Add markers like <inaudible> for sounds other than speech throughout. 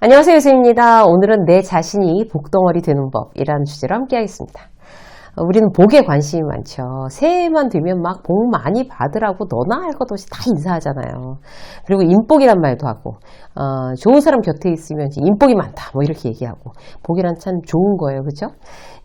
안녕하세요, 유수입니다. 오늘은 내 자신이 복덩어리 되는 법이라는 주제로 함께 하겠습니다. 어, 우리는 복에 관심이 많죠. 새해만 되면 막 복 많이 받으라고 너나 할 것 없이 다 인사하잖아요. 그리고 인복이란 말도 하고, 어, 좋은 사람 곁에 있으면 인복이 많다. 뭐 이렇게 얘기하고. 복이란 참 좋은 거예요. 그죠?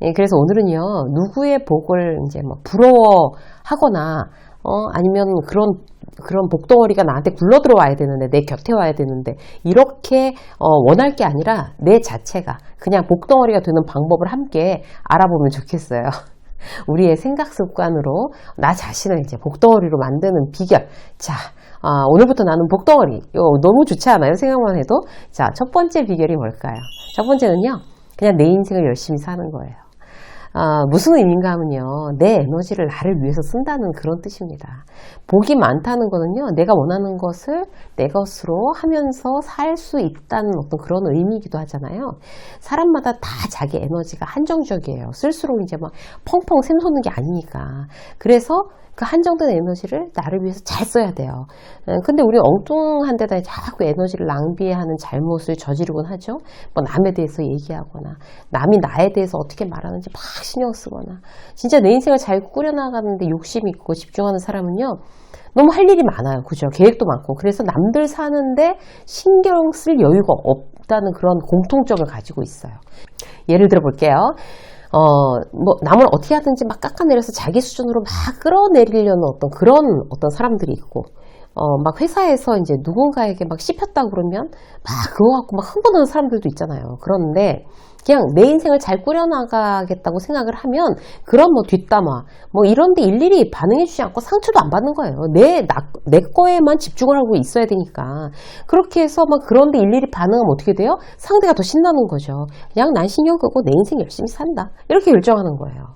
예, 그래서 오늘은요, 누구의 복을 이제 뭐 부러워하거나, 어, 아니면 그런 그런 복덩어리가 나한테 굴러 들어와야 되는데 내 곁에 와야 되는데 이렇게 어, 원할 게 아니라 내 자체가 그냥 복덩어리가 되는 방법을 함께 알아보면 좋겠어요. <laughs> 우리의 생각 습관으로 나 자신을 이제 복덩어리로 만드는 비결. 자, 아, 오늘부터 나는 복덩어리. 이거 너무 좋지 않아요? 생각만 해도. 자, 첫 번째 비결이 뭘까요? 첫 번째는요, 그냥 내 인생을 열심히 사는 거예요. 아, 무슨 의미인가 하면요. 내 에너지를 나를 위해서 쓴다는 그런 뜻입니다. 복이 많다는 거는요. 내가 원하는 것을 내 것으로 하면서 살 수 있다는 어떤 그런 의미이기도 하잖아요. 사람마다 다 자기 에너지가 한정적이에요. 쓸수록 이제 막 펑펑 샘솟는 게 아니니까. 그래서 그 한정된 에너지를 나를 위해서 잘 써야 돼요. 어, 근데 우리 엉뚱한 데다 자꾸 에너지를 낭비하는 잘못을 저지르곤 하죠. 뭐 남에 대해서 얘기하거나 남이 나에 대해서 어떻게 말하는지 막 신경 쓰거나 진짜 내 인생을 잘 꾸려나가는데 욕심 있고 집중하는 사람은요. 너무 할 일이 많아요. 그죠? 계획도 많고. 그래서 남들 사는데 신경 쓸 여유가 없다는 그런 공통점을 가지고 있어요. 예를 들어 볼게요. 어, 뭐, 남을 어떻게 하든지 막 깎아내려서 자기 수준으로 막 끌어내리려는 어떤 그런 어떤 사람들이 있고, 어, 막 회사에서 이제 누군가에게 막 씹혔다 그러면 막 그거 갖고 막 흥분하는 사람들도 있잖아요. 그런데 그냥 내 인생을 잘 꾸려나가겠다고 생각을 하면 그런 뭐 뒷담화 뭐 이런 데 일일이 반응해주지 않고 상처도 안 받는 거예요. 내, 나, 내 거에만 집중을 하고 있어야 되니까. 그렇게 해서 막 그런 데 일일이 반응하면 어떻게 돼요? 상대가 더 신나는 거죠. 그냥 난 신경 끄고 내 인생 열심히 산다. 이렇게 결정하는 거예요.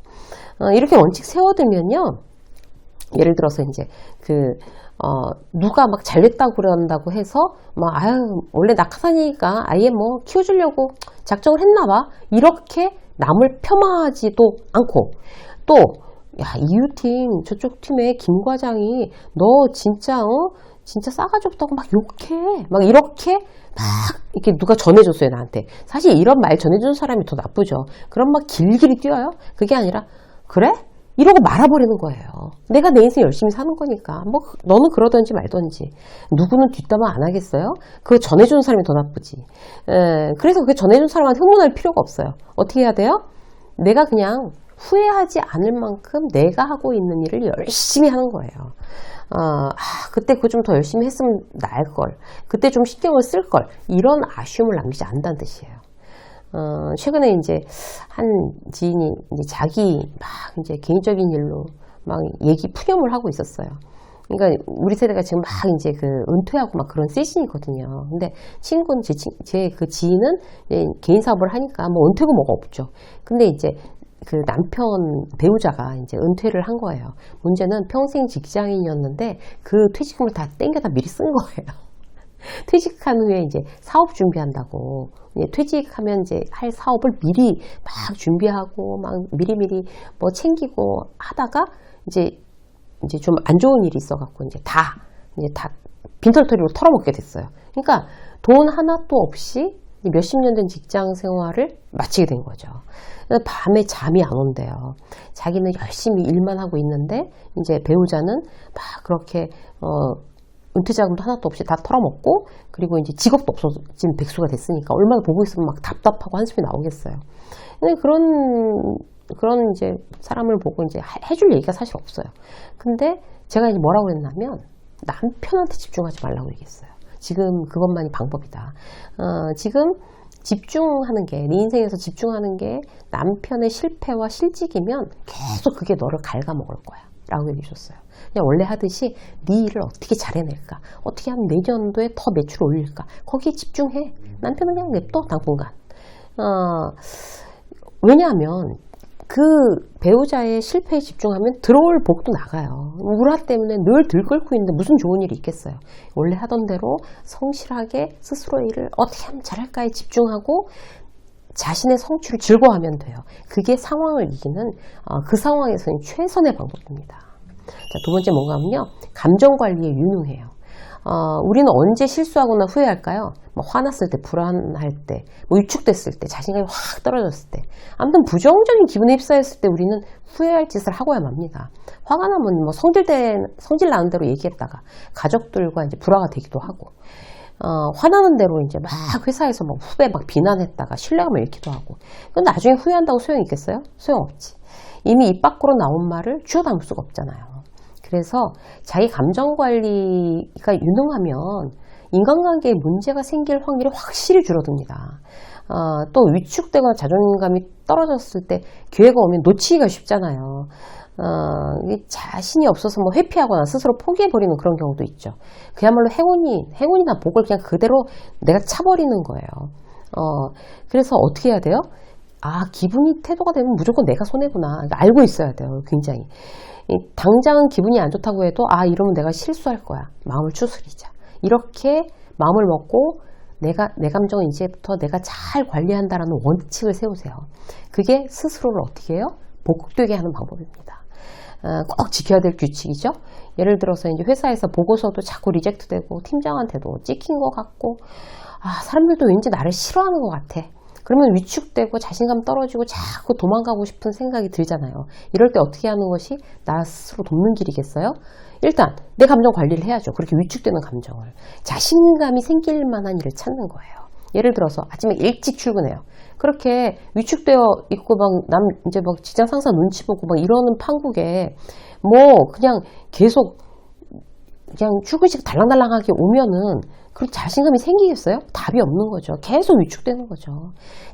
어, 이렇게 원칙 세워두면요. 예를 들어서 이제 그 어, 누가 막 잘됐다고 그런다고 해서, 막, 아유, 원래 낙하산이니까 아예 뭐 키워주려고 작정을 했나 봐. 이렇게 남을 폄하하지도 않고, 또, 야, 이유팀, 저쪽 팀의 김 과장이 너 진짜, 어? 진짜 싸가지 없다고 막 욕해. 막 이렇게 막 이렇게 누가 전해줬어요, 나한테. 사실 이런 말 전해주는 사람이 더 나쁘죠. 그럼 막 길길이 뛰어요? 그게 아니라, 그래? 이러고 말아버리는 거예요. 내가 내 인생 열심히 사는 거니까. 뭐, 너는 그러든지 말든지. 누구는 뒷담화 안 하겠어요? 그거 전해주는 사람이 더 나쁘지. 에, 그래서 그 전해주는 사람한테 흥분할 필요가 없어요. 어떻게 해야 돼요? 내가 그냥 후회하지 않을 만큼 내가 하고 있는 일을 열심히 하는 거예요. 어, 아, 그때 그거 좀 더 열심히 했으면 나을 걸. 그때 좀 신경을 쓸 걸. 이런 아쉬움을 남기지 않는다는 뜻이에요. 어, 최근에 이제 한 지인이 이제 자기 막 이제 개인적인 일로 막 얘기 푸념을 하고 있었어요. 그러니까 우리 세대가 지금 막 이제 그 은퇴하고 막 그런 세신이거든요. 근데 친구는 제 그 지인은 개인 사업을 하니까 뭐 은퇴고 뭐가 없죠. 근데 이제 그 남편 배우자가 이제 은퇴를 한 거예요. 문제는 평생 직장인이었는데 그 퇴직금을 다 땡겨다 미리 쓴 거예요. 퇴직한 후에 이제 사업 준비한다고 퇴직하면 이제 할 사업을 미리 막 준비하고 막 미리미리 뭐 챙기고 하다가 이제 이제 좀 안 좋은 일이 있어 갖고 이제 다 이제 다 빈털터리로 털어먹게 됐어요. 그러니까 돈 하나도 없이 몇십 년 된 직장 생활을 마치게 된 거죠. 밤에 잠이 안 온대요. 자기는 열심히 일만 하고 있는데 이제 배우자는 막 그렇게 어 은퇴 자금도 하나도 없이 다 털어먹고 그리고 이제 직업도 없어진 백수가 됐으니까 얼마나 보고 있으면 막 답답하고 한숨이 나오겠어요. 근데 그런 그런 이제 사람을 보고 이제 해줄 얘기가 사실 없어요. 근데 제가 이제 뭐라고 했냐면 남편한테 집중하지 말라고 얘기했어요. 지금 그것만이 방법이다. 어, 지금 집중하는 게, 네 인생에서 집중하는 게 남편의 실패와 실직이면 계속 그게 너를 갉아먹을 거야. 라고 줬어요. 그냥 원래 하듯이 네 일을 어떻게 잘해낼까? 어떻게 하면 내년도에 더 매출을 올릴까? 거기에 집중해. 남편은 그냥 냅둬 당분간. 어, 왜냐하면 그 배우자의 실패에 집중하면 들어올 복도 나가요. 우라 때문에 늘 들끓고 있는데 무슨 좋은 일이 있겠어요. 원래 하던 대로 성실하게 스스로의 일을 어떻게 하면 잘할까에 집중하고 자신의 성취를 즐거워하면 돼요. 그게 상황을 이기는 어, 그 상황에서는 최선의 방법입니다. 자, 두 번째 뭔가 하면요. 감정 관리에 유능해요. 어, 우리는 언제 실수하거나 후회할까요? 뭐 화났을 때, 불안할 때, 뭐 위축됐을 때, 자신감이 확 떨어졌을 때. 아무튼 부정적인 기분에 휩싸였을 때 우리는 후회할 짓을 하고야 맙니다. 화가 나면 뭐 성질 때, 성질 나는 대로 얘기했다가 가족들과 이제 불화가 되기도 하고. 어, 화나는 대로 이제 막 회사에서 막 후배 막 비난했다가 신뢰감을 잃기도 하고. 그건 나중에 후회한다고 소용이 있겠어요? 소용없지. 이미 입 밖으로 나온 말을 주워 담을 수가 없잖아요. 그래서 자기 감정 관리가 유능하면 인간관계에 문제가 생길 확률이 확실히 줄어듭니다. 어, 또 위축되거나 자존감이 떨어졌을 때 기회가 오면 놓치기가 쉽잖아요. 어, 자신이 없어서 뭐 회피하거나 스스로 포기해버리는 그런 경우도 있죠. 그야말로 행운이, 행운이나 복을 그냥 그대로 내가 차버리는 거예요. 어, 그래서 어떻게 해야 돼요? 아, 기분이 태도가 되면 무조건 내가 손해구나. 알고 있어야 돼요. 굉장히. 당장은 기분이 안 좋다고 해도 아 이러면 내가 실수할 거야 마음을 추스리자 이렇게 마음을 먹고 내가 내 감정은 이제부터 내가 잘 관리한다라는 원칙을 세우세요 그게 스스로를 어떻게 해요 복되게 하는 방법입니다 어, 꼭 지켜야 될 규칙이죠 예를 들어서 이제 회사에서 보고서도 자꾸 리젝트되고 팀장한테도 찍힌 것 같고 아 사람들도 왠지 나를 싫어하는 것 같아 그러면 위축되고 자신감 떨어지고 자꾸 도망가고 싶은 생각이 들잖아요. 이럴 때 어떻게 하는 것이 나 스스로 돕는 길이겠어요? 일단 내 감정 관리를 해야죠. 그렇게 위축되는 감정을. 자신감이 생길 만한 일을 찾는 거예요. 예를 들어서 아침에 일찍 출근해요. 그렇게 위축되어 있고 막 남 이제 막 직장 상사 눈치 보고 막 이러는 판국에 뭐 그냥 계속 그냥 출근식 달랑달랑하게 오면은 그 자신감이 생기겠어요? 답이 없는 거죠. 계속 위축되는 거죠.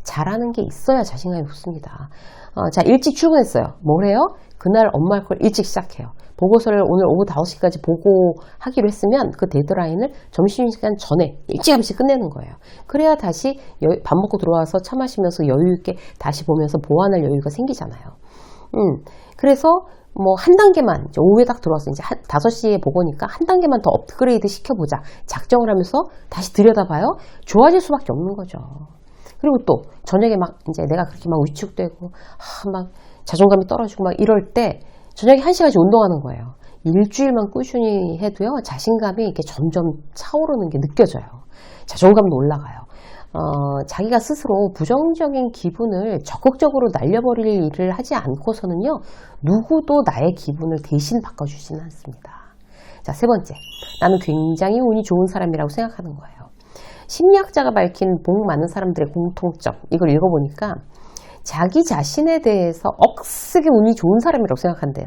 잘하는 게 있어야 자신감이 붙습니다. 어, 자, 일찍 출근했어요. 뭘 해요? 그날 엄마 할 걸 일찍 시작해요. 보고서를 오늘 오후 5시까지 보고하기로 했으면 그 데드라인을 점심시간 전에 일찌감치 끝내는 거예요. 그래야 다시 밥 먹고 들어와서 차 마시면서 여유있게 다시 보면서 보완할 여유가 생기잖아요. 음, 그래서 뭐 한 단계만 오후에 딱 들어와서 이제 한, 5시에 보고니까 한 단계만 더 업그레이드 시켜보자. 작정을 하면서 다시 들여다봐요. 좋아질 수밖에 없는 거죠. 그리고 또 저녁에 막 이제 내가 그렇게 막 위축되고 아, 막 자존감이 떨어지고 막 이럴 때 저녁에 한 시간씩 운동하는 거예요. 일주일만 꾸준히 해도요 자신감이 이렇게 점점 차오르는 게 느껴져요. 자존감도 올라가요 어, 자기가 스스로 부정적인 기분을 적극적으로 날려버릴 일을 하지 않고서는요, 누구도 나의 기분을 대신 바꿔주지는 않습니다. 자, 세 번째. 나는 굉장히 운이 좋은 사람이라고 생각하는 거예요. 심리학자가 밝힌 복 많은 사람들의 공통점. 이걸 읽어보니까 자기 자신에 대해서 억스게 운이 좋은 사람이라고 생각한대요.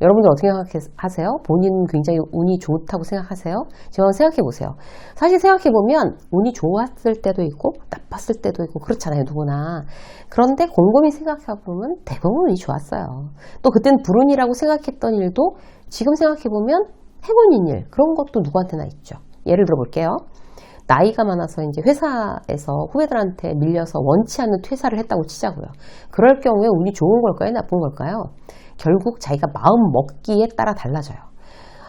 여러분들 어떻게 생각하세요? 본인은 굉장히 운이 좋다고 생각하세요? 지금 생각해 보세요. 사실 생각해 보면 운이 좋았을 때도 있고 나빴을 때도 있고 그렇잖아요, 누구나. 그런데 곰곰이 생각해 보면 대부분 운이 좋았어요. 또 그때는 불운이라고 생각했던 일도 지금 생각해 보면 행운인 일 그런 것도 누구한테나 있죠. 예를 들어 볼게요. 나이가 많아서 이제 회사에서 후배들한테 밀려서 원치 않는 퇴사를 했다고 치자고요. 그럴 경우에 운이 좋은 걸까요? 나쁜 걸까요? 결국 자기가 마음 먹기에 따라 달라져요.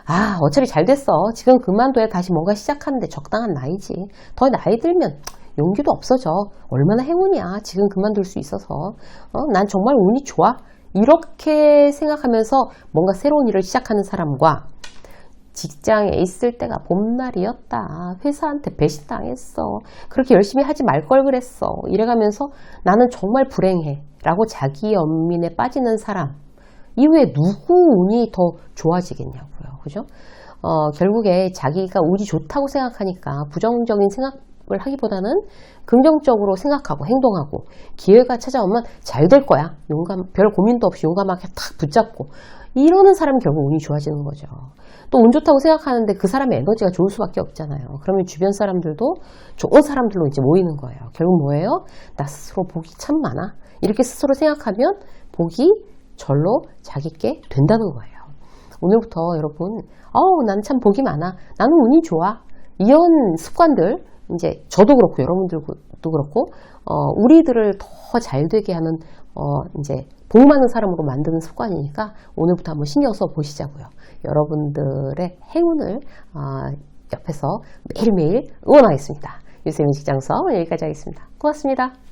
아, 어차피 잘 됐어. 지금 그만둬야 다시 뭔가 시작하는데 적당한 나이지. 더 나이 들면 용기도 없어져. 얼마나 행운이야. 지금 그만둘 수 있어서. 어, 난 정말 운이 좋아. 이렇게 생각하면서 뭔가 새로운 일을 시작하는 사람과 직장에 있을 때가 봄날이었다. 회사한테 배신당했어. 그렇게 열심히 하지 말 걸 그랬어. 이래가면서 나는 정말 불행해. 라고 자기 연민에 빠지는 사람. 이후에 누구 운이 더 좋아지겠냐고요. 그죠? 어, 결국에 자기가 운이 좋다고 생각하니까 부정적인 생각을 하기보다는 긍정적으로 생각하고 행동하고 기회가 찾아오면 잘 될 거야. 용감, 별 고민도 없이 용감하게 탁 붙잡고 이러는 사람이 결국 운이 좋아지는 거죠. 또 운 좋다고 생각하는데 그 사람의 에너지가 좋을 수밖에 없잖아요. 그러면 주변 사람들도 좋은 사람들로 이제 모이는 거예요. 결국 뭐예요? 나 스스로 복이 참 많아. 이렇게 스스로 생각하면 복이 절로 자기께 된다는 거예요. 오늘부터 여러분, 어우, 난 참 복이 많아. 나는 운이 좋아. 이런 습관들, 이제 저도 그렇고 여러분들도 그렇고, 어, 우리들을 더 잘 되게 하는, 어, 이제 복 많은 사람으로 만드는 습관이니까 오늘부터 한번 신경 써 보시자고요. 여러분들의 행운을, 어, 옆에서 매일매일 응원하겠습니다. 유세민 직장 수업 여기까지 하겠습니다. 고맙습니다.